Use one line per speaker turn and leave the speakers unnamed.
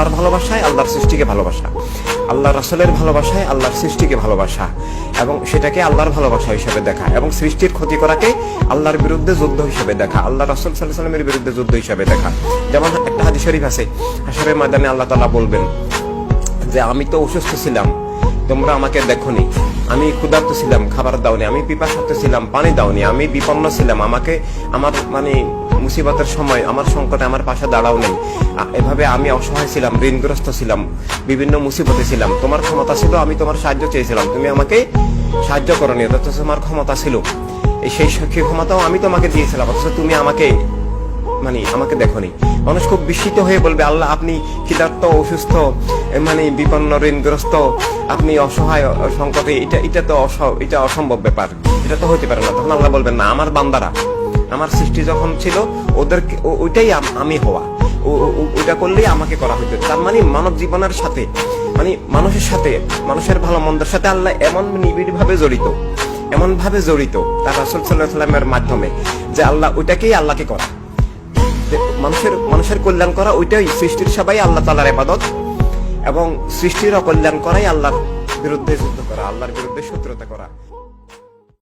আল্লাহর ভালোবাসায়, আল্লাহর সৃষ্টিকে ভালোবাসা। আল্লাহ রাসলের ভালোবাসায়, আল্লাহর সৃষ্টিকে ভালোবাসা। এবং সেটাকে আল্লাহর ভালোবাসা হিসেবে দেখা। এবং সৃষ্টির ক্ষতি করাকে আল্লাহর বিরুদ্ধে যুদ্ধ হিসেবে দেখা। আল্লাহ রাসুল সাল্লাহ সাল্লামের বিরুদ্ধে যুদ্ধ হিসেবে দেখা। যেমন একটা হাদিস শরীফ আছে হাসাবের ময়দানে আল্লাহ তালা বলবেন যে, আমি তো অসুস্থ ছিলাম। তোমরা আমাকে দেখোনি। আমি ক্ষুধার্ত ছিলাম, খাবার দাওনি, আমি পিপাসার্থ ছিলাম, পানি দাওনি, আমি বিপন্ন ছিলাম, আমাকে আমার মানে মুসিবতের সময়, আমার সংকটে আমার পাশে দাঁড়াও নেই এভাবে আমি অসহায় ছিলাম, ঋণগ্রস্ত ছিলাম, বিভিন্ন মুসিবতে ছিলাম। তোমার ক্ষমতা ছিল, আমি তোমার সাহায্য চেয়েছিলাম। তুমি আমাকে সাহায্য করনি, অথচ তোমার ক্ষমতা ছিল। সেই ক্ষমতাও আমি তোমাকে দিয়েছিলাম, অথচ তুমি আমাকে মানে আমাকে দেখনি। মানুষ খুব বিস্মিত হয়ে বলবে, আল্লাহ, আপনি ক্ষিদার্ত, অসুস্থ মানে বিপন্ন, ঋণগ্রস্ত, আপনি অসহায়, সংকটে, এটা এটা তো এটা অসম্ভব ব্যাপার, এটা তো হতে পারে না। তখন আল্লাহ বলবেন, না, আমার বান্দারা, আমার সৃষ্টি যখন ছিল ওদের ওইটাই আমি হওয়া। ওইটা করলেই আমাকে করা হইতো। তার মানে মানব জীবনের সাথে মানে মানুষের সাথে, মানুষের ভালো মন্দের সাথে আল্লাহ এমন নিবিড় ভাবে জড়িত এমন ভাবে জড়িত তার রাসুল সাল্লাহ সাল্লামের মাধ্যমে যে আল্লাহ ওইটাকেই আল্লাহকে করা। মানুষের মানুষের কল্যাণ করা, ওইটাই সৃষ্টির সবাই আল্লাহ তালার এবাদত এবং সৃষ্টির অকল্যাণ করাই আল্লাহর বিরুদ্ধে যুদ্ধ করা, আল্লাহর বিরুদ্ধে শত্রুতা করা।